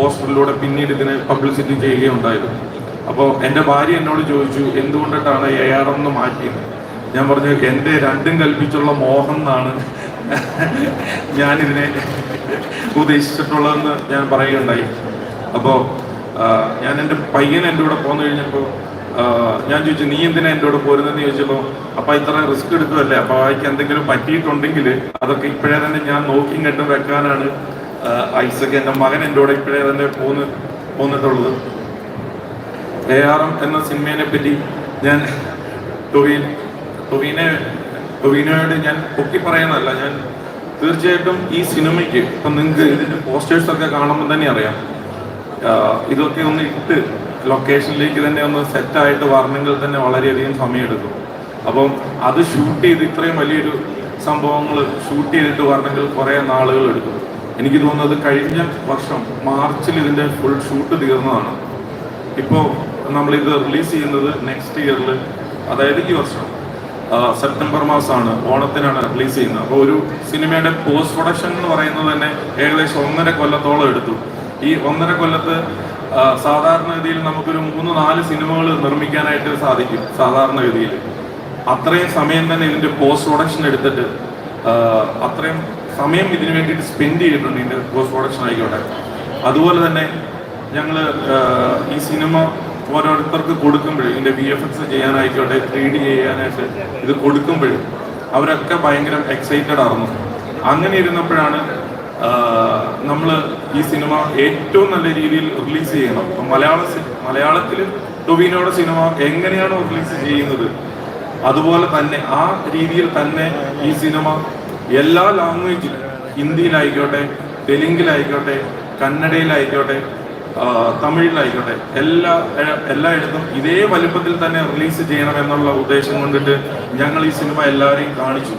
പോസ്റ്ററിലൂടെ പിന്നീട് ഇതിനെ പബ്ലിസിറ്റി ചെയ്യുകയുണ്ടായത് അപ്പോൾ എന്റെ ഭാര്യ എന്നോട് ചോദിച്ചു എന്തുകൊണ്ടിട്ടാണ് എ ആർ എന്ന് മാറ്റിയത്? ഞാൻ പറഞ്ഞു എന്റെ രണ്ടും കൽപ്പിച്ചുള്ള മോഹം എന്നാണ് ഞാനിതിനെ ഉദ്ദേശിച്ചിട്ടുള്ളതെന്ന് ഞാൻ പറയുകയുണ്ടായി. അപ്പോൾ ഞാൻ എന്റെ പയ്യൻ എന്റെ കൂടെ പോന്നു കഴിഞ്ഞപ്പോൾ ഞാൻ ചോദിച്ചു നീ എന്തിനാ എന്റെ കൂടെ പോരുന്നതെന്ന് ചോദിച്ചപ്പോൾ അപ്പം ഇത്ര റിസ്ക് എടുക്കുമല്ലേ അപ്പോൾ അവയ്ക്ക് എന്തെങ്കിലും പറ്റിയിട്ടുണ്ടെങ്കിൽ അതൊക്കെ ഇപ്പോഴേ തന്നെ ഞാൻ നോക്കിയും കണ്ടും വെക്കാനാണ് ഐസക് എന്റെ മകൻ എന്റെ കൂടെ ഇപ്പോഴേ തന്നെ പോന്ന് പോന്നിട്ടുള്ളത്. എ ആർ എം എന്ന സിനിമയെ പറ്റി ഞാൻ ടൊവീൻ ടൊവീനെ ടൊവീനോയോട് ഞാൻ പൊക്കി പറയുന്നതല്ല. ഞാൻ തീർച്ചയായിട്ടും ഈ സിനിമയ്ക്ക് ഇപ്പം നിങ്ങൾക്ക് ഇതിന്റെ പോസ്റ്റേഴ്സൊക്കെ കാണുമ്പോൾ തന്നെ അറിയാം. ഇതൊക്കെ ഒന്ന് ഇട്ട് ലൊക്കേഷനിലേക്ക് തന്നെ ഒന്ന് സെറ്റായിട്ട് വരണമെങ്കിൽ തന്നെ വളരെയധികം സമയമെടുക്കും. അപ്പം അത് ഷൂട്ട് ചെയ്ത് ഇത്രയും വലിയൊരു സംഭവങ്ങൾ ഷൂട്ട് ചെയ്തിട്ട് വരണമെങ്കിൽ കുറേ നാളുകൾ എടുക്കും എനിക്ക് തോന്നുന്നത് കഴിഞ്ഞ വർഷം മാർച്ചിൽ ഇതിന്റെ ഫുൾ ഷൂട്ട് തീർന്നതാണ്. ഇപ്പോൾ നമ്മളിത് റിലീസ് ചെയ്യുന്നത് നെക്സ്റ്റ് ഇയറിൽ അതായത് ഈ വർഷം സെപ്റ്റംബർ മാസമാണ് ഓണത്തിനാണ് റിലീസ് ചെയ്യുന്നത്. അപ്പോൾ ഒരു സിനിമയുടെ പോസ്റ്റ് പ്രൊഡക്ഷൻ എന്ന് പറയുന്നത് തന്നെ ഏകദേശം ഒന്നര കൊല്ലത്തോളം എടുത്തു. ഈ ഒന്നര കൊല്ലത്ത് സാധാരണഗതിയിൽ നമുക്കൊരു മൂന്ന് നാല് സിനിമകൾ നിർമ്മിക്കാനായിട്ട് സാധിക്കും സാധാരണഗതിയിൽ. അത്രയും സമയം തന്നെ ഇതിന്റെ പോസ്റ്റ് പ്രൊഡക്ഷൻ എടുത്തിട്ട് അത്രയും സമയം ഇതിന് വേണ്ടിയിട്ട് സ്പെൻഡ് ചെയ്തിട്ടുണ്ട് ഇതിന്റെ പോസ്റ്റ് പ്രൊഡക്ഷൻ ആയിക്കോട്ടെ. അതുപോലെ തന്നെ ഞങ്ങൾ ഈ സിനിമ ഓരോരുത്തർക്ക് കൊടുക്കുമ്പോഴും ഇതിന്റെ വി എഫ് എക്സ് ചെയ്യാനായിക്കോട്ടെ ത്രീ ഡി ചെയ്യാനായിട്ട് ഇത് കൊടുക്കുമ്പോഴും അവരൊക്കെ ഭയങ്കര എക്സൈറ്റഡ് ആയിരുന്നു അങ്ങനെ ഇരുന്നപ്പോഴാണ് നമ്മൾ ഈ സിനിമ ഏറ്റവും നല്ല രീതിയിൽ റിലീസ് ചെയ്യണം. മലയാള മലയാളത്തിൽ ടൊവിനോയുടെ സിനിമ എങ്ങനെയാണ് റിലീസ് ചെയ്യുന്നത് അതുപോലെ തന്നെ ആ രീതിയിൽ തന്നെ ഈ സിനിമ എല്ലാ ലാംഗ്വേജിലും ഹിന്ദിയിലായിക്കോട്ടെ തെലുങ്കിലായിക്കോട്ടെ കന്നഡയിലായിക്കോട്ടെ തമിഴിലായിക്കോട്ടെ എല്ലാ എല്ലായിടത്തും ഇതേ വലുപ്പത്തിൽ തന്നെ റിലീസ് ചെയ്യണം എന്നുള്ള ഉദ്ദേശം കൊണ്ടിട്ട് ഞങ്ങൾ ഈ സിനിമ എല്ലാവരെയും കാണിച്ചു.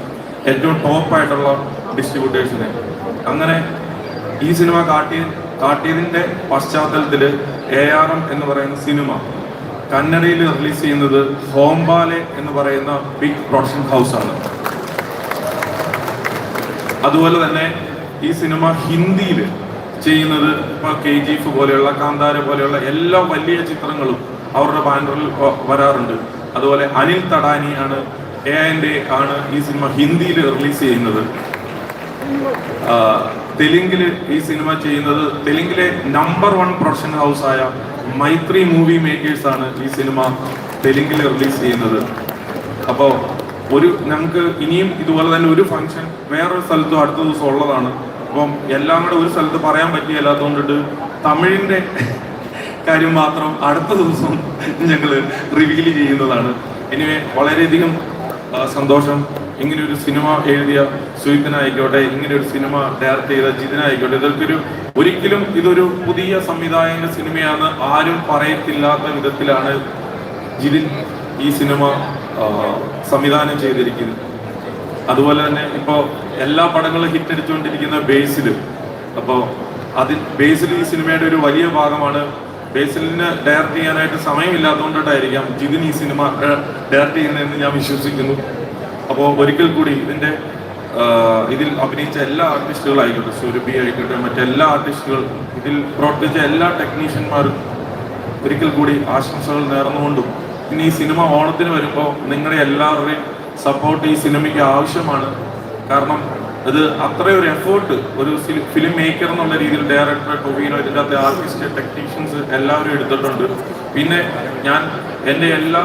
ഏറ്റവും ടോപ്പായിട്ടുള്ള ഡിസ്ട്രിബ്യൂട്ടേഴ്സിനെ അങ്ങനെ ഈ സിനിമ കാട്ടി കാട്ടിയതിന്റെ പശ്ചാത്തലത്തിൽ എ ആർ എം എന്ന് പറയുന്ന സിനിമ കന്നഡയിൽ റിലീസ് ചെയ്യുന്നത് ഹോംബാലെ എന്ന് പറയുന്ന ബിഗ് പ്രൊഡക്ഷൻ ഹൗസാണ് അതുപോലെ തന്നെ ഈ സിനിമ ഹിന്ദിയിൽ ചെയ്യുന്നത് ഇപ്പൊ കെ ജി എഫ് പോലെയുള്ള കാന്താര പോലെയുള്ള എല്ലാ വലിയ ചിത്രങ്ങളും അവരുടെ ബാനറിൽ വരാറുണ്ട്. അതുപോലെ അനിൽ തടാനിയാണ് എ ആൻഡ് ആണ് ഈ സിനിമ ഹിന്ദിയിൽ റിലീസ് ചെയ്യുന്നത്. തെലുങ്കിൽ ഈ സിനിമ ചെയ്യുന്നത് തെലുങ്കിലെ നമ്പർ വൺ പ്രൊഡക്ഷൻ ഹൗസ് ആയ മൈത്രി മൂവി മേക്കേഴ്സ് ആണ് ഈ സിനിമ തെലുങ്കിൽ റിലീസ് ചെയ്യുന്നത്. അപ്പോൾ ഒരു നമുക്ക് ഇനിയും ഇതുപോലെ തന്നെ ഒരു ഫംഗ്ഷൻ വേറൊരു സ്ഥലത്തും അടുത്ത ദിവസം ഉള്ളതാണ്. അപ്പം എല്ലാം കൂടെ ഒരു സ്ഥലത്ത് പറയാൻ പറ്റിയല്ലാത്തതുകൊണ്ടിട്ട് തമിഴിന്റെ കാര്യം മാത്രം അടുത്ത ദിവസം ഞങ്ങൾ റിവീൽ ചെയ്യുന്നതാണ്. എനിവേ വളരെയധികം സന്തോഷം. ഇങ്ങനെ ഒരു സിനിമ എഴുതിയ സുഹിത്തിനായിക്കോട്ടെ ഇങ്ങനെ ഒരു സിനിമ ഡയറക്റ്റ് ചെയ്ത ജിതിനായിക്കോട്ടെ ഇതൊക്കെ ഒരിക്കലും ഇതൊരു പുതിയ സംവിധായകന്റെ സിനിമയാണ് ആരും പറയത്തില്ലാത്ത വിധത്തിലാണ് ജിതിൻ ഈ സിനിമ സംവിധാനം ചെയ്തിരിക്കുന്നത് അതുപോലെ തന്നെ ഇപ്പോൾ എല്ലാ പടങ്ങളും ഹിറ്റ് അടിച്ചുകൊണ്ടിരിക്കുന്ന ബേസിൽ അപ്പോൾ അതിൽ ബേസിൽ ഈ സിനിമയുടെ ഒരു വലിയ ഭാഗമാണ്. ബേസിലിന് ഡയറക്റ്റ് ചെയ്യാനായിട്ട് സമയമില്ലാത്തതുകൊണ്ടിട്ടായിരിക്കാം ജിതിൻ ഈ സിനിമ ഡയറക്റ്റ് ചെയ്യുന്നതെന്ന് ഞാൻ വിശ്വസിക്കുന്നു. അപ്പോൾ ഒരിക്കൽ കൂടി ഇതിന്റെ ഇതിൽ അഭിനയിച്ച എല്ലാ ആർട്ടിസ്റ്റുകളായിക്കോട്ടെ സുരഭി ആയിക്കോട്ടെ മറ്റെല്ലാ ആർട്ടിസ്റ്റുകൾ ഇതിൽ പ്രവർത്തിച്ച എല്ലാ ടെക്നീഷ്യന്മാരും ഒരിക്കൽ കൂടി ആശംസകൾ നേർന്നുകൊണ്ടും ഇനി ഈ സിനിമ ഓണത്തിന് വരുമ്പോൾ നിങ്ങളുടെ എല്ലാവരുടെയും സപ്പോർട്ട് ഈ സിനിമയ്ക്ക് ആവശ്യമാണ്. കാരണം ഇത് അത്രയും ഒരു എഫേർട്ട് ഒരു ഫിലിം മേക്കർ എന്നുള്ള രീതിയിൽ ഡയറക്ടർ ടൊവീനോ ഇതിന്റെ അകത്തെ ആർട്ടിസ്റ്റ് ടെക്നീഷ്യൻസ് എല്ലാവരും എടുത്തിട്ടുണ്ട്. പിന്നെ ഞാൻ എന്റെ എല്ലാ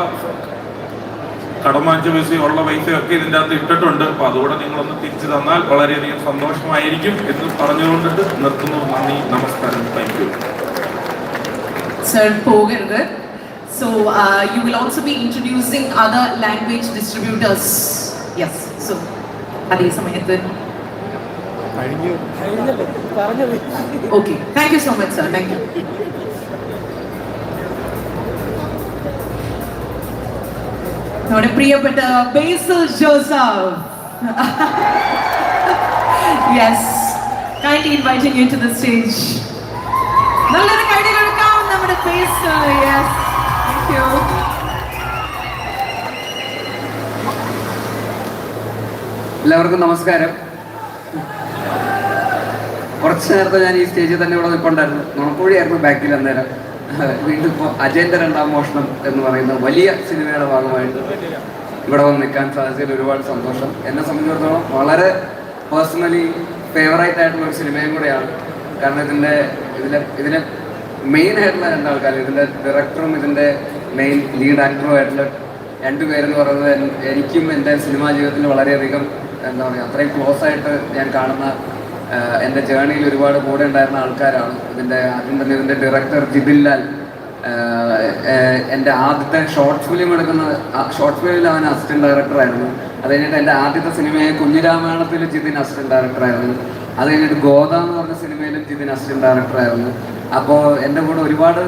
കടമാഞ്ച പൈസയും ഉള്ള പൈസയൊക്കെ ഇതിന്റെ അകത്ത് ഇട്ടിട്ടുണ്ട്. അപ്പോൾ അതുകൂടെ നിങ്ങളൊന്ന് തിരിച്ചു തന്നാൽ വളരെയധികം സന്തോഷമായിരിക്കും എന്ന് പറഞ്ഞുകൊണ്ടിട്ട് നിർത്തുന്നു. നന്ദി നമസ്കാരം. താങ്ക് യു സർ പോകരുത്. So you will also be introducing other language distributors yes so അതേ സമയത്ത്. Okay thank you so much sir thank you നമ്മുടെ പ്രിയപ്പെട്ട Basil Joseph yes kindly inviting you to the stage. നല്ലൊരു കൈഡി കൊടുക്കാം നമ്മുടെ face yes thank you എല്ലാവർക്കും നമസ്കാരം. കുറച്ച് നേരത്തെ ഞാൻ ഈ സ്റ്റേജിൽ തന്നെ ഇവിടെ നിൽപ്പുണ്ടായിരുന്നു. നുണക്കോഴിയായിരുന്നു ബാക്കിൽ അന്നേരം. വീണ്ടും ഇപ്പോൾ അജയന്റെ രണ്ടാം മോഷണം എന്ന് പറയുന്ന വലിയ സിനിമയുടെ ഭാഗമായിട്ട് ഇവിടെ വന്ന് നിൽക്കാൻ സാധിച്ചതിൽ ഒരുപാട് സന്തോഷം. എന്നെ സംബന്ധിച്ചിടത്തോളം വളരെ പേഴ്സണലി ഫേവറേറ്റ് ആയിട്ടുള്ള ഒരു സിനിമയും കൂടെയാണ്. കാരണം ഇതിന്റെ ഇതിലെ ഇതിലെ മെയിൻ ആയിട്ടുള്ള രണ്ടാൾക്കാർ ഇതിന്റെ ഡയറക്ടറും ഇതിന്റെ മെയിൻ ലീഡ് ആക്ടറും ആയിട്ടുള്ള രണ്ടുപേരെന്ന് പറയുന്നത് എനിക്കും എന്റെ സിനിമാ ജീവിതത്തിൽ വളരെയധികം എന്താ പറയുക അത്രയും ക്ലോസ് ആയിട്ട് ഞാൻ കാണുന്ന എന്റെ ജേണിയിൽ ഒരുപാട് കൂടെ ഉണ്ടായിരുന്ന ആൾക്കാരാണ്. ഇതിന്റെ ആദ്യം തന്നെ ഇതിന്റെ ഡയറക്ടർ ജിബിൻ ലാൽ എന്റെ ആദ്യത്തെ ഷോർട്ട് ഫിലിം എടുക്കുന്ന ഷോർട്ട് ഫിലിമിൽ അവൻ അസിസ്റ്റന്റ് ഡയറക്ടറായിരുന്നു അത് കഴിഞ്ഞിട്ട് എന്റെ ആദ്യത്തെ സിനിമയായ കുഞ്ഞിരാമായണത്തിൽ ജിതിൻ അസിസ്റ്റന്റ് ഡയറക്ടറായിരുന്നു അത് കഴിഞ്ഞിട്ട് ഗോദ എന്ന് പറഞ്ഞ സിനിമയിലും ജിതിൻ അസിസ്റ്റന്റ് ഡയറക്ടറായിരുന്നു അപ്പോൾ എന്റെ കൂടെ ഒരുപാട്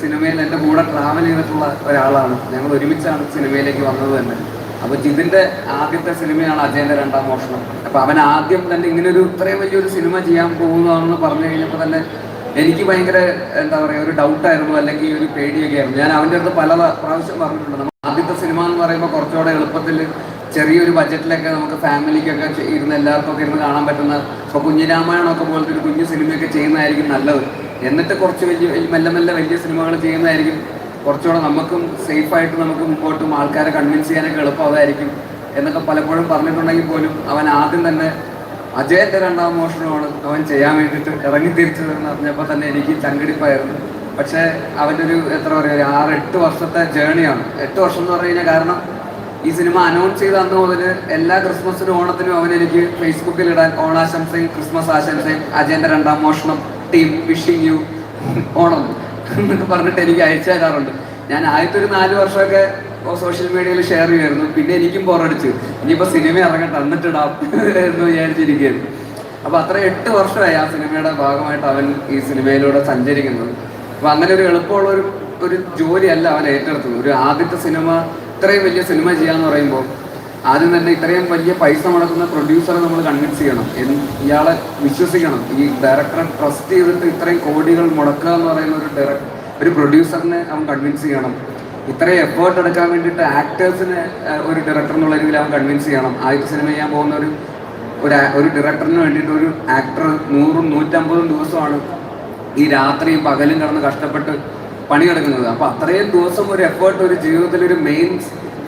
സിനിമയിൽ എന്റെ കൂടെ ട്രാവൽ ചെയ്തിട്ടുള്ള ഒരാളാണ്. ഞങ്ങൾ ഒരുമിച്ചാണ് സിനിമയിലേക്ക് വന്നത് തന്നെ. അപ്പോൾ ജിതിന്റെ ആദ്യത്തെ സിനിമയാണ് അജയന്റെ രണ്ടാം മോഷണം. അപ്പോൾ അവൻ ആദ്യം തന്നെ ഇങ്ങനെ ഒരു ഇത്രയും വലിയൊരു സിനിമ ചെയ്യാൻ പോകുന്നതാണെന്ന് പറഞ്ഞു കഴിഞ്ഞപ്പോൾ തന്നെ എനിക്ക് ഭയങ്കര എന്താ പറയുക ഒരു ഡൗട്ടായിരുന്നു അല്ലെങ്കിൽ ഒരു പേടിയൊക്കെ ആയിരുന്നു. ഞാൻ അവന്റെ അടുത്ത് പല പ്രാവശ്യം പറഞ്ഞിട്ടുണ്ട്. ആദ്യത്തെ സിനിമ എന്ന് പറയുമ്പോൾ കുറച്ചുകൂടെ എളുപ്പത്തിൽ ചെറിയൊരു ബജറ്റിലൊക്കെ നമുക്ക് ഫാമിലിക്കൊക്കെ ഇരുന്ന് എല്ലാവർക്കും ഒക്കെ ഇരുന്ന് കാണാൻ പറ്റുന്ന ഇപ്പോൾ കുഞ്ഞിരാമായണമൊക്കെ പോലത്തെ ഒരു കുഞ്ഞു സിനിമയൊക്കെ ചെയ്യുന്നതായിരിക്കും നല്ലത്. എന്നിട്ട് കുറച്ച് വലിയ- മെല്ലെ മെല്ലെ വലിയ സിനിമകൾ ചെയ്യുന്നതായിരിക്കും. കുറച്ചുകൂടെ നമുക്കും സേഫായിട്ട് നമുക്ക് മുമ്പോട്ടും ആൾക്കാരെ കൺവിൻസ് ചെയ്യാനൊക്കെ എളുപ്പമായിരിക്കും എന്നൊക്കെ പലപ്പോഴും പറഞ്ഞിട്ടുണ്ടെങ്കിൽ പോലും അവൻ ആദ്യം തന്നെ അജയന്റെ രണ്ടാം മോഷണമാണ് അവൻ ചെയ്യാൻ വേണ്ടിയിട്ട് ഇറങ്ങി തിരിച്ചതെന്ന് അറിഞ്ഞപ്പോൾ തന്നെ എനിക്ക് ചങ്കടിപ്പായിരുന്നു. പക്ഷേ അവന്റെ ഒരു എത്ര പറയുക ഒരു ആറ് എട്ട് വർഷത്തെ ജേണിയാണ് എട്ട് വർഷം എന്ന് പറഞ്ഞു കഴിഞ്ഞാൽ കാരണം ഈ സിനിമ അനൗൺസ് ചെയ്ത അന്ന് മുതൽ എല്ലാ ക്രിസ്മസിനും ഓണത്തിനും അവൻ എനിക്ക് ഫേസ്ബുക്കിൽ ഇടാൻ ഓണാശംസയും ക്രിസ്മസ് ആശംസയും അജയന്റെ രണ്ടാം മോഷണം ടീം വിഷിങ് യു ഓണം എന്നൊക്കെ പറഞ്ഞിട്ട് എനിക്ക് അയച്ചു തരാറുണ്ട്. ഞാൻ ആദ്യത്തെ ഒരു നാല് വർഷമൊക്കെ സോഷ്യൽ മീഡിയയിൽ ഷെയർ ചെയ്യുമായിരുന്നു. പിന്നെ എനിക്കും ബോറടിച്ചു ഇനിയിപ്പോൾ സിനിമ ഇറങ്ങട്ടെ എന്നിട്ടിടാം എന്ന് വിചാരിച്ചിരിക്കുകയായിരുന്നു അപ്പോൾ അത്ര എട്ട് വർഷമായി ആ സിനിമയുടെ ഭാഗമായിട്ട് അവൻ ഈ സിനിമയിലൂടെ സഞ്ചരിക്കുന്നത്. അപ്പോൾ അങ്ങനെ ഒരു എളുപ്പമുള്ള ഒരു ഒരു ജോലിയല്ല അവൻ ഏറ്റെടുത്തത്. ഒരു ആദ്യത്തെ സിനിമ ഇത്രയും വലിയ സിനിമ ചെയ്യാന്ന് പറയുമ്പോൾ ആദ്യം തന്നെ ഇത്രയും വലിയ പൈസ മുടക്കുന്ന പ്രൊഡ്യൂസറെ നമ്മൾ കൺവിൻസ് ചെയ്യണം. ഇയാളെ വിശ്വസിക്കണം. ഈ ഡയറക്ടറെ ട്രസ്റ്റ് ചെയ്തിട്ട് ഇത്രയും കോടികൾ മുടക്കുക എന്ന് പറയുന്ന ഒരു ഡയറക്ടർ ഒരു പ്രൊഡ്യൂസറിനെ അവൻ കൺവിൻസ് ചെയ്യണം. ഇത്രയും എഫേർട്ട് എടുക്കാൻ വേണ്ടിയിട്ട് ആക്ടേഴ്സിനെ ഒരു ഡയറക്ടർ എന്നുള്ള രീതിയിൽ അവൻ കൺവിൻസ് ചെയ്യണം. ആദ്യത്തെ സിനിമ ചെയ്യാൻ പോകുന്ന ഒരു ഒരു ഒരു ഡയറക്ടറിന് വേണ്ടിയിട്ട് ഒരു ആക്ടർ നൂറും നൂറ്റമ്പതും ദിവസമാണ് ഈ രാത്രിയും പകലും കിടന്ന് കഷ്ടപ്പെട്ട് പണിയെടുക്കുന്നത് അപ്പൊ അത്രയും ദിവസം ഒരു എഫേർട്ട് ഒരു ജീവിതത്തിൽ ഒരു മെയിൻ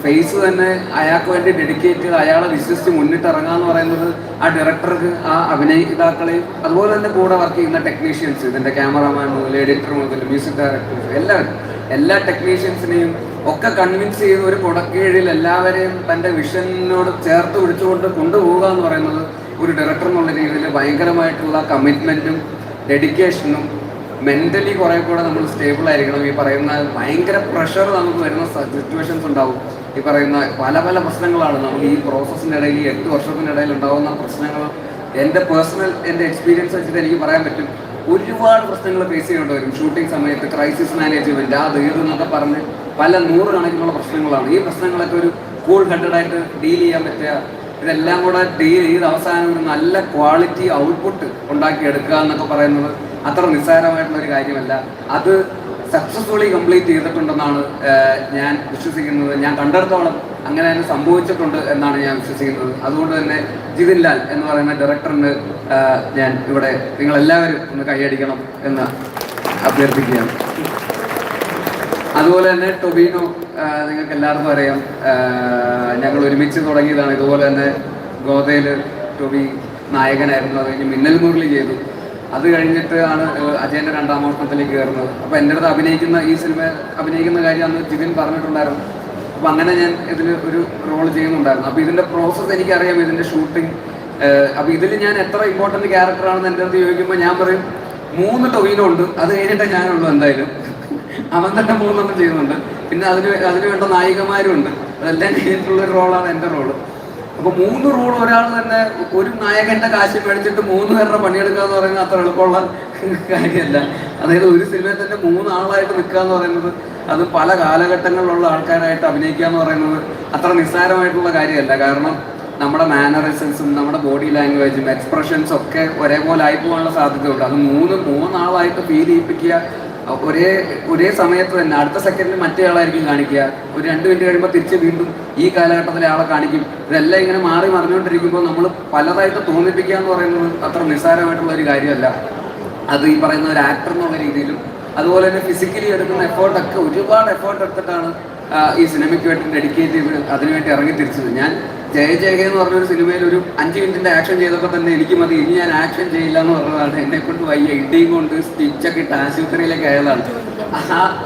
ഫേസ് തന്നെ അയാൾക്ക് വേണ്ടി ഡെഡിക്കേറ്റ് ചെയ്ത് അയാളെ വിശ്വസിച്ച് മുന്നിട്ട് എന്ന് പറയുന്നത് ആ ഡയറക്ടർക്ക് ആ അഭിനയിതാക്കളെ അതുപോലെ തന്നെ കൂടെ വർക്ക് ചെയ്യുന്ന ടെക്നീഷ്യൻസ് ഇതിന്റെ ക്യാമറമാൻ മുതൽ എഡിറ്റർ മുതൽ മ്യൂസിക് ഡയറക്ടേഴ്സ് എല്ലാവരും എല്ലാ ടെക്നീഷ്യൻസിനെയും ഒക്കെ കൺവിൻസ് ചെയ്ത് ഒരു കുടക്കീഴിൽ എല്ലാവരെയും തന്റെ വിഷനോട് ചേർത്ത് പിടിച്ചുകൊണ്ട് കൊണ്ടുപോകുക എന്ന് പറയുന്നത് ഒരു ഡയറക്ടർ എന്നുള്ള രീതിയിൽ ഭയങ്കരമായിട്ടുള്ള കമ്മിറ്റ്മെന്റും ഡെഡിക്കേഷനും മെന്റലി കുറെ കൂടെ നമ്മൾ സ്റ്റേബിൾ ആയിരിക്കണം. ഈ പറയുന്ന ഭയങ്കര പ്രഷർ നമുക്ക് വരുന്ന സിറ്റുവേഷൻസ് ഉണ്ടാവും. ഈ പറയുന്ന പല പല പ്രശ്നങ്ങളാണ്. നമുക്ക് ഈ പ്രോസസ്സിന്റെ ഇടയിൽ ഈ എട്ട് വർഷത്തിനിടയിൽ ഉണ്ടാകുന്ന പ്രശ്നങ്ങൾ എന്റെ പേഴ്സണൽ എന്റെ എക്സ്പീരിയൻസ് വെച്ചിട്ട് എനിക്ക് പറയാൻ പറ്റും. ഒരുപാട് പ്രശ്നങ്ങൾ ഫേസ് ചെയ്യേണ്ടി വരും. ഷൂട്ടിംഗ് സമയത്ത് ക്രൈസിസ് മാനേജ്മെന്റ് അത് ഇത് എന്നൊക്കെ പറഞ്ഞ് പല നൂറുകണക്കിനുള്ള പ്രശ്നങ്ങളാണ്. ഈ പ്രശ്നങ്ങളൊക്കെ ഒരു കൂൾ ഹെഡഡ് ആയിട്ട് ഡീൽ ചെയ്യാൻ പറ്റുക. ഇതെല്ലാം കൂടെ ഡീൽ ചെയ്ത് അവസാനം നല്ല ക്വാളിറ്റി ഔട്ട്പുട്ട് ഉണ്ടാക്കിയെടുക്കുക എന്നൊക്കെ പറയുന്നത് അത്ര നിസ്സാരമായിട്ടുള്ള ഒരു കാര്യമല്ല. അത് സക്സസ്ഫുള്ളി കംപ്ലീറ്റ് ചെയ്തിട്ടുണ്ടെന്നാണ് ഞാൻ വിശ്വസിക്കുന്നത്. ഞാൻ കണ്ടെടുത്തോളം അങ്ങനെ തന്നെ സംഭവിച്ചിട്ടുണ്ട് എന്നാണ് ഞാൻ വിശ്വസിക്കുന്നത്. അതുകൊണ്ട് തന്നെ ജിതിൻ ലാൽ എന്ന് പറയുന്ന ഡയറക്ടറിന് ഞാൻ ഇവിടെ നിങ്ങൾ എല്ലാവരും ഒന്ന് കൈയടിക്കണം എന്ന് അഭ്യർത്ഥിക്കുകയാണ്. അതുപോലെ തന്നെ ടൊബീനോ നിങ്ങൾക്ക് എല്ലാവർക്കും അറിയാം. ഞങ്ങൾ ഒരുമിച്ച് തുടങ്ങിയതാണ്. ഇതുപോലെ തന്നെ ഗോതയിൽ ടൊബി നായകനായിരുന്നു. അത് കഴിഞ്ഞ് മിന്നൽ മുരളി ചെയ്തു. അത് കഴിഞ്ഞിട്ട് ആണ് അജയന്റെ രണ്ടാം മോഷണത്തിലേക്ക് കയറുന്നത്. അപ്പൊ എന്റെ അടുത്ത് അഭിനയിക്കുന്ന ഈ സിനിമ അഭിനയിക്കുന്ന കാര്യം അന്ന് ജിതിൻ പറഞ്ഞിട്ടുണ്ടായിരുന്നു. അപ്പൊ അങ്ങനെ ഞാൻ ഇതിൽ ഒരു റോൾ ചെയ്യുന്നുണ്ടായിരുന്നു. അപ്പൊ ഇതിന്റെ പ്രോസസ്സ് എനിക്കറിയാം ഇതിന്റെ ഷൂട്ടിംഗ് അപ്പൊ ഇതിൽ ഞാൻ എത്ര ഇമ്പോർട്ടന്റ് ക്യാരക്ടറാണെന്ന് എന്റെ അടുത്ത് ചോദിക്കുമ്പോൾ ഞാൻ പറയും മൂന്ന് ടൊവിനോ ഉണ്ട് അത് കഴിഞ്ഞിട്ടേ ഞാനുള്ളൂ എന്തായാലും. അവൻ തന്നെ മൂന്നെണ്ണം ചെയ്യുന്നുണ്ട്. പിന്നെ അതിന് അതിന് വേണ്ട നായികമാരും ഉണ്ട് അതെല്ലാം കഴിഞ്ഞിട്ടുള്ള റോളാണ് എന്റെ റോൾ അപ്പൊ മൂന്ന് റൂൾ ഒരാൾ തന്നെ ഒരു നായകന്റെ കാശ് മേടിച്ചിട്ട് മൂന്ന് പേരുടെ പണിയെടുക്കുക എന്ന് പറയുന്നത് അത്ര എളുപ്പമുള്ള കാര്യമല്ല. അതായത് ഒരു സിനിമയിൽ തന്നെ മൂന്നാളായിട്ട് നിൽക്കുക എന്ന് പറയുന്നത് അത് പല കാലഘട്ടങ്ങളിലുള്ള ആൾക്കാരായിട്ട് അഭിനയിക്കുക എന്ന് പറയുന്നത് അത്ര നിസ്സാരമായിട്ടുള്ള കാര്യമല്ല. കാരണം നമ്മുടെ മാനറിസംസും നമ്മുടെ ബോഡി ലാംഗ്വേജും എക്സ്പ്രഷൻസും ഒക്കെ ഒരേപോലെ ആയി പോകാനുള്ള സാധ്യതയുണ്ട്. അത് മൂന്ന് മൂന്നാളായിട്ട് ഫീൽ ചെയ്യിപ്പിക്കുക ഒരേ ഒരേ സമയത്ത് തന്നെ അടുത്ത സെക്കൻഡിൽ മറ്റേ ആളായിരിക്കും കാണിക്കുക. ഒരു രണ്ട് മിനിറ്റ് കഴിയുമ്പോൾ തിരിച്ച് വീണ്ടും ഈ കാലഘട്ടത്തിലെ ആളെ കാണിക്കും. ഇതെല്ലാം ഇങ്ങനെ മാറി മറിഞ്ഞുകൊണ്ടിരിക്കുമ്പോൾ നമ്മൾ പലതായിട്ട് തോന്നിപ്പിക്കുക എന്ന് പറയുന്നത് അത്ര നിസ്സാരമായിട്ടുള്ള ഒരു കാര്യമല്ല. അത് ഈ പറയുന്ന ഒരു ആക്ടർ എന്നുള്ള രീതിയിലും അതുപോലെ തന്നെ ഫിസിക്കലി എടുക്കുന്ന എഫേർട്ടൊക്കെ ഒരുപാട് എഫേർട്ട് എടുത്തിട്ടാണ് ഈ സിനിമയ്ക്ക് വേണ്ടി ഡെഡിക്കേറ്റ് ചെയ്ത് അതിനുവേണ്ടി ഇറങ്ങി തിരിച്ചത്. ഞാൻ ജയ ജയക എന്ന് പറഞ്ഞൊരു സിനിമയിൽ ഒരു അഞ്ച് മിനിറ്റിന്റെ ആക്ഷൻ ചെയ്തപ്പോൾ തന്നെ എനിക്ക് മതി ഇനി ഞാൻ ആക്ഷൻ ചെയ്യില്ല എന്ന് പറഞ്ഞതാണ്. എന്നെ കൊണ്ട് വയ്യ. ഇടിയും കൊണ്ട് സ്റ്റിച്ചൊക്കെ ഇട്ട് ആശുപത്രിയിലേക്ക് ആയതാണ്.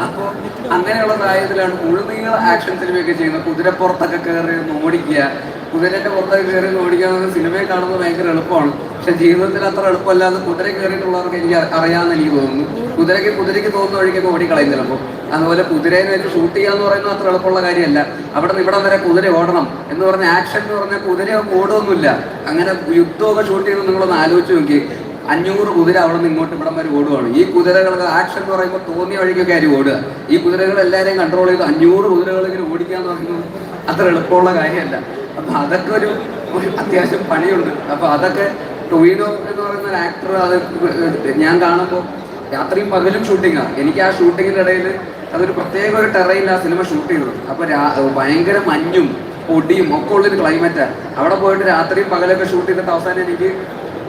അപ്പോൾ അങ്ങനെയുള്ള സാഹചര്യത്തിലാണ് മുഴുനീള ആക്ഷൻ സിനിമയൊക്കെ ചെയ്യുന്നത്. കുതിരപ്പുറത്തൊക്കെ കയറി ഓടിക്കുക. കുതിരന്റെ പുറത്തൊക്കെ കയറി ഓടിക്കുക എന്നൊക്കെ സിനിമയെ കാണുന്നത് ഭയങ്കര എളുപ്പമാണ്. പക്ഷെ ജീവിതത്തിൽ അത്ര എളുപ്പമല്ലാതെ കുതിര കയറിയിട്ടുള്ളവർക്ക് എനിക്ക് അറിയാമെന്ന് എനിക്ക് തോന്നുന്നു. കുതിരയ്ക്ക് കുതിരയ്ക്ക് തോന്നുന്ന വഴിക്കൊക്കെ ഓടിക്കളയും ചിലപ്പോൾ അതുപോലെ കുതിരേനെ വെച്ച് ഷൂട്ട് ചെയ്യുക എന്ന് പറയുന്നത് അത്ര എളുപ്പമുള്ള കാര്യമല്ല. അവിടെ നിന്ന് ഇവിടം വരെ കുതിര ഓടണം എന്ന് പറഞ്ഞ ആക്ഷൻ എന്ന് പറഞ്ഞാൽ കുതിര ഓടൊന്നുമില്ല. അങ്ങനെ യുദ്ധമൊക്കെ ഷൂട്ട് ചെയ്യുന്ന നിങ്ങളൊന്ന് ആലോചിച്ച് നോക്കി. അഞ്ഞൂറ് കുതിര അവിടെ നിന്ന് ഇങ്ങോട്ട് ഇവിടം വരെ ഓടുകയാണ് ഈ കുതിരകൾക്ക് ആക്ഷൻ എന്ന് പറയുമ്പോൾ തോന്നിയ വഴിക്കൊക്കെ ആരും ഓടുക? ഈ കുതിരകൾ എല്ലാവരെയും കൺട്രോൾ ചെയ്ത് അഞ്ഞൂറ് കുതിരകൾ ഇങ്ങനെ ഓടിക്കാൻ പറയുന്നത് അത്ര എളുപ്പമുള്ള കാര്യമല്ല. അപ്പൊ അതൊക്കെ ഒരു അത്യാവശ്യം പണിയുണ്ട്. അപ്പൊ അതൊക്കെ ടൊവിനോ എന്ന് പറയുന്ന ഒരു ആക്ടർ അത് ഞാൻ കാണുമ്പോൾ രാത്രിയും പകലും ഷൂട്ടിങ്ങാണ് എനിക്ക് ആ ഷൂട്ടിങ്ങിന്റെ ഇടയിൽ അതൊരു പ്രത്യേക ഒരു ടെറയിൽ ആ സിനിമ ഷൂട്ട് ചെയ്തത്. അപ്പൊ ഭയങ്കര മഞ്ഞും പൊടിയും ഒക്കെ ഉള്ളൊരു ക്ലൈമറ്റാണ് അവിടെ പോയിട്ട് രാത്രിയും പകലൊക്കെ ഷൂട്ട് ചെയ്തിട്ട് അവസാനം എനിക്ക്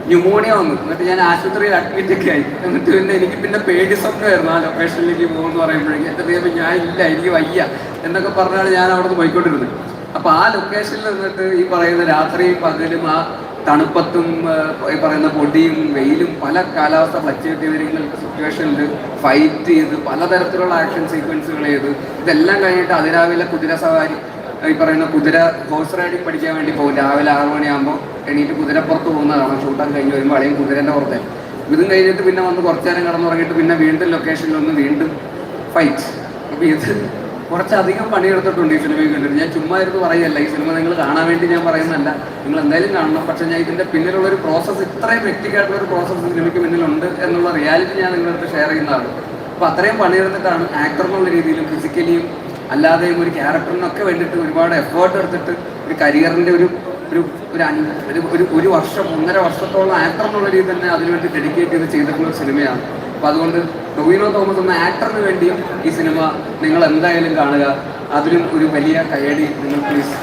ന്യൂമോണിയ വന്നു. എന്നിട്ട് ഞാൻ ആശുപത്രിയിൽ അഡ്മിറ്റ് ഒക്കെ ആയി. എന്നിട്ട് പിന്നെ എനിക്ക് പിന്നെ പേടി സ്വപ്നമായിരുന്നു ആ ലൊക്കേഷനിലേക്ക് പോകുമെന്ന് പറയുമ്പോഴേക്കും. എന്റെ ദൈവം ഞാൻ ഇല്ല എനിക്ക് വയ്യ എന്നൊക്കെ പറഞ്ഞാണ് ഞാൻ അവിടെ നിന്ന് പോയിക്കൊണ്ടിരുന്നത്. അപ്പൊ ആ ലൊക്കേഷനിൽ നിന്നിട്ട് ഈ പറയുന്ന രാത്രിയും പകലും ആ തണുപ്പത്തും ഈ പറയുന്ന പൊടിയും വെയിലും പല കാലാവസ്ഥ ഫ്ലക്ച്വേറ്റ് ചെയ്തിരിക്കുന്ന സിറ്റുവേഷനിൽ ഫൈറ്റ് ചെയ്ത് പലതരത്തിലുള്ള ആക്ഷൻ സീക്വൻസുകൾ ചെയ്ത് ഇതെല്ലാം കഴിഞ്ഞിട്ട് അതിരാവിലെ കുതിര സവാരി ഈ പറയുന്ന കുതിര ഹോഴ്സ് റൈഡിങ് പഠിക്കാൻ വേണ്ടി പോകും. രാവിലെ ആറു മണിയാകുമ്പോൾ എണീറ്റ് കുതിരപ്പുറത്ത് പോകുന്നതാണ്. ഷൂട്ടാൻ കഴിഞ്ഞ് വരുമ്പോൾ അളിയും കുതിരേന്റെ പുറത്തെ. ഇതും കഴിഞ്ഞിട്ട് പിന്നെ വന്ന് കുറച്ച് നേരം കിടന്നുറങ്ങിയിട്ട് പിന്നെ വീണ്ടും ലൊക്കേഷനിൽ ഒന്ന് വീണ്ടും ഫൈറ്റ് അപ്പോൾ ഇത് കുറച്ചധികം പണിയെടുത്തിട്ടുണ്ട് ഈ സിനിമയിൽ കണ്ടിട്ട്. ഞാൻ ചുമ്മാ ഇരുന്ന് പറയല്ല ഈ സിനിമ നിങ്ങൾ കാണാൻ വേണ്ടി ഞാൻ പറയുന്നതല്ല. നിങ്ങൾ എന്തായാലും കാണണം. പക്ഷെ ഞാൻ ഇതിന്റെ പിന്നിലുള്ള ഒരു പ്രോസസ്സ് ഇത്രയും വ്യക്തിക്കായിട്ടുള്ള ഒരു പ്രോസസ്സ് സിനിമയ്ക്ക് പിന്നിലുണ്ട് എന്നുള്ള റിയാലിറ്റി ഞാൻ നിങ്ങളുടെ ഷെയർ ചെയ്യുന്നതാണ്. അപ്പോൾ അത്രയും പണിയെടുത്തിട്ടാണ് ആക്ടർ എന്നുള്ള രീതിയിലും ഫിസിക്കലിയും അല്ലാതെയും ഒരു ക്യാരക്ടറിനൊക്കെ വേണ്ടിയിട്ട് ഒരുപാട് എഫേർട്ട് എടുത്തിട്ട് ഒരു കരിയറിന്റെ ഒരു ഒരു ഒരു ഒരു ഒരു വർഷം ഒന്നര വർഷത്തോളം ആക്ടർ എന്നുള്ള രീതിയിൽ തന്നെ അതിനുവേണ്ടി ഡെഡിക്കേറ്റ് ചെയ്ത് ചെയ്തിട്ടുള്ള സിനിമയാണ് അപ്പം അതുകൊണ്ട് ടൊവിനോ തോമസ് എന്ന ആക്ടറിന് വേണ്ടിയും ഈ സിനിമ നിങ്ങൾ എന്തായാലും കാണുക. അതിലും ഒരു വലിയ കയ്യടി നിങ്ങൾ പ്ലീസ്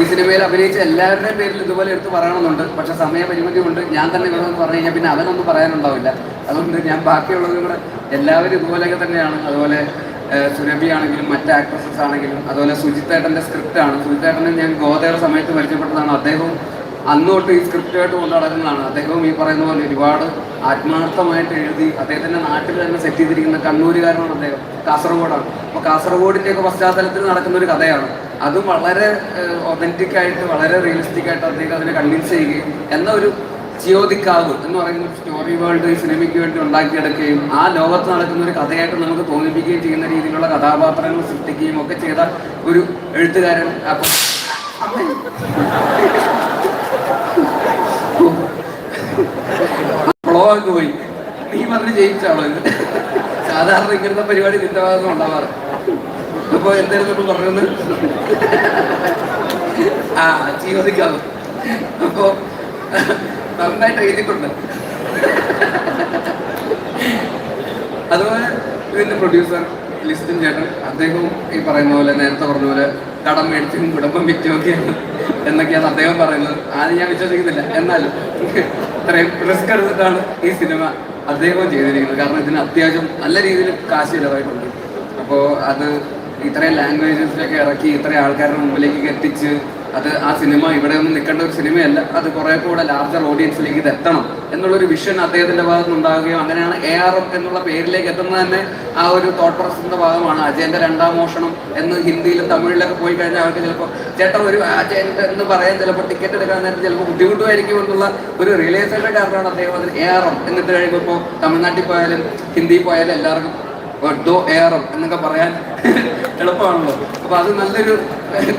ഈ സിനിമയിൽ അഭിനയിച്ച എല്ലാവരുടെയും പേരിൽ ഇതുപോലെ എടുത്ത് പറയണമെന്നുണ്ട്. പക്ഷെ സമയപരിമിതി കൊണ്ട് ഞാൻ തന്നെ ഇവിടെ പറഞ്ഞു കഴിഞ്ഞാൽ പിന്നെ അവനൊന്നും പറയാനുണ്ടാവില്ല. അതുകൊണ്ട് ഞാൻ ബാക്കിയുള്ളതും കൂടെ എല്ലാവരും ഇതുപോലെയൊക്കെ തന്നെയാണ്. അതുപോലെ സുരഭി ആണെങ്കിലും മറ്റ് ആക്ട്രസസ് ആണെങ്കിലും അതുപോലെ സുജിത്തേട്ടന്റെ സ്ക്രിപ്റ്റ് ആണ്. സുജിത്തേട്ടനെ ഞാൻ ഗോതയുടെ സമയത്ത് പരിചയപ്പെട്ടതാണ്. അദ്ദേഹവും അന്നോട്ട് ഈ സ്ക്രിപ്റ്റുമായിട്ട് കൊണ്ട് നടക്കുന്നതാണ് അദ്ദേഹവും ഈ പറയുന്ന പോലെ ഒരുപാട് ആത്മാർത്ഥമായിട്ട് എഴുതി അദ്ദേഹത്തിന്റെ നാട്ടിൽ തന്നെ സെറ്റ് ചെയ്തിരിക്കുന്ന കണ്ണൂരുകാരനാണ് അദ്ദേഹം. കാസർഗോഡാണ്. അപ്പോൾ കാസർഗോഡിന്റെയൊക്കെ പശ്ചാത്തലത്തിൽ നടക്കുന്ന ഒരു കഥയാണ്. അതും വളരെ ഒതന്റിക് ആയിട്ട് വളരെ റിയലിസ്റ്റിക് ആയിട്ട് അദ്ദേഹം അതിനെ കൺവിൻസ് ചെയ്യുകയും എന്ന ഒരു ജിയോദിക്കാവ് എന്ന് പറയുന്ന സ്റ്റോറി വേൾഡ് സിനിമയ്ക്ക് വേണ്ടി ഉണ്ടാക്കിയെടുക്കുകയും ആ ലോകത്ത് നടക്കുന്ന ഒരു കഥയായിട്ട് നമുക്ക് തോന്നിപ്പിക്കുകയും ചെയ്യുന്ന രീതിയിലുള്ള കഥാപാത്രങ്ങൾ സൃഷ്ടിക്കുകയും ഒക്കെ ചെയ്ത ഒരു എഴുത്തുകാരൻ അപ്പം. ഫ്ലോക്ക് പോയി നീ പറഞ്ഞ് ജയിച്ചാളോ സാധാരണ ഇങ്ങനത്തെ പരിപാടി നിന്റെ ഭാഗത്ത് ഉണ്ടാവാറ് അപ്പൊ എന്തായിരുന്നു പറഞ്ഞത് ആ ജീവിക്കാവ് അപ്പോ നന്നായിട്ട് എഴുതിയിട്ടുണ്ട്. അതുപോലെ ഇതിന്റെ പ്രൊഡ്യൂസർ ലിസ്റ്റിൻ ചേട്ടൻ അദ്ദേഹവും ഈ പറയുന്ന പോലെ നേരത്തെ പറഞ്ഞ പോലെ കടം മേടിച്ചും കുടുംബം വിറ്റുമൊക്കെയാണ് എന്നൊക്കെയാണ് അദ്ദേഹം പറയുന്നത്. ആദ്യം ഞാൻ വിശ്വസിക്കുന്നില്ല. എന്നാലും ഇത്രയും റിസ്ക് എടുത്തിട്ടാണ് ഈ സിനിമ അദ്ദേഹവും ചെയ്തിരിക്കുന്നത്. കാരണം ഇതിന് അത്യാവശ്യം നല്ല രീതിയിൽ കാശ് ചിലവായിട്ടുണ്ട്. അപ്പോൾ അത് ഇത്രയും ലാംഗ്വേജസിലൊക്കെ ഇറക്കി ഇത്രയും ആൾക്കാരുടെ മുമ്പിലേക്ക് എത്തിച്ച് അത് ആ സിനിമ ഇവിടെ ഒന്നും നിൽക്കേണ്ട ഒരു സിനിമയല്ല. അത് കുറെ കൂടെ ലാർജർ ഓഡിയൻസിലേക്ക് ഇത് എത്തണം എന്നുള്ളൊരു വിഷൻ അദ്ദേഹത്തിന്റെ ഭാഗത്ത് ഉണ്ടാകുകയും അങ്ങനെയാണ് എ ആർ എം എന്നുള്ള പേരിലേക്ക് എത്തുന്നത് തന്നെ ആ ഒരു തോട്ട് പ്രോസസിന്റെ ഭാഗമാണ്. അജയന്റെ രണ്ടാം മോഷണം എന്ന് ഹിന്ദിയിലും തമിഴിലൊക്കെ പോയി കഴിഞ്ഞാൽ അവർക്ക് ചിലപ്പോൾ ചേട്ടൻ ഒരു അജയന്റെ എന്ന് പറയാൻ ചിലപ്പോൾ ടിക്കറ്റ് എടുക്കാൻ നേരത്തെ ചിലപ്പോൾ ബുദ്ധിമുട്ടുമായിരിക്കും എന്നുള്ള ഒരു റിയലൈസേഷൻ കാരണമാണ് അദ്ദേഹം അതിന് എ ആർ എം എന്നിട്ട് കഴിയുമ്പോൾ തമിഴ്നാട്ടിൽ പോയാലും ഹിന്ദി പോയാലും എല്ലാവർക്കും ഡോ എയറും എന്നൊക്കെ പറയാൻ എളുപ്പമാണല്ലോ. അപ്പൊ അത് നല്ലൊരു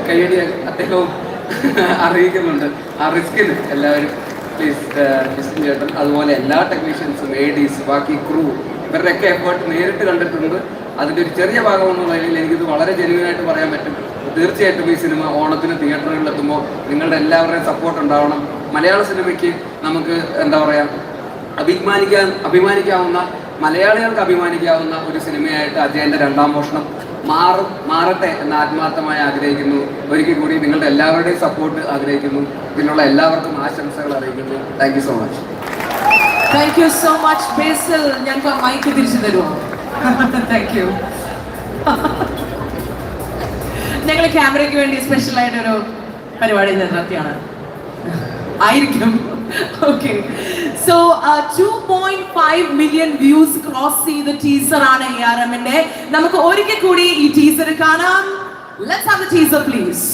കൈയടി അദ്ദേഹവും അറിയിക്കുന്നുണ്ട്. ആ റിസ്കിന് എല്ലാവരും പ്ലീസ് ഡിസ്റ്റിൻ ചേട്ടൻ. അതുപോലെ എല്ലാ ടെക്നീഷ്യൻസും ലേഡീസ് ബാക്കി ക്രൂ ഇവരുടെയൊക്കെ എഫേർട്ട് നേരിട്ട് കണ്ടിട്ടുണ്ട്. അതിന്റെ ഒരു ചെറിയ ഭാഗം എന്നുള്ള എനിക്കിത് വളരെ ജെനുവിനായിട്ട് പറയാൻ പറ്റും. തീർച്ചയായിട്ടും ഈ സിനിമ ഓണത്തിന് തിയേറ്ററുകളിൽ എത്തുമ്പോൾ നിങ്ങളുടെ എല്ലാവരുടെയും സപ്പോർട്ട് ഉണ്ടാവണം. മലയാള സിനിമയ്ക്ക് നമുക്ക് എന്താ പറയുക അഭിമാനിക്കാൻ അഭിമാനിക്കാവുന്ന മലയാളികൾക്ക് അഭിമാനിക്കാവുന്ന ഒരു സിനിമയായിട്ട് അജയന്റെ രണ്ടാം മോഷണം മാറും മാറട്ടെ എന്ന് ആത്മാർത്ഥമായി ആഗ്രഹിക്കുന്നു. ഒരിക്കൽ കൂടി നിങ്ങളുടെ എല്ലാവരുടെയും സപ്പോർട്ട് ആഗ്രഹിക്കുന്നു. ഇതിനുള്ള എല്ലാവർക്കും ആശംസകൾ അറിയിക്കുന്നു. Thank you so much thank you so much Basil ഞങ്ങൾക്ക് മൈക്ക് തിരിച്ചു തരുമോ താങ്ക് യു ഞങ്ങൾ ക്യാമറയ്ക്ക് വേണ്ടി സ്പെഷ്യലായിട്ടൊരു പരിപാടി നടത്തിയാണ്. ആയിരിക്കും. Okay so two point five million views cross ചെയ്ത ടീസർ ആണ് എ ആർ എമ്മിന്റെ നമുക്ക് ഒരിക്കൽ കൂടി ഈ ടീസർ കാണാം. Let's have the teaser please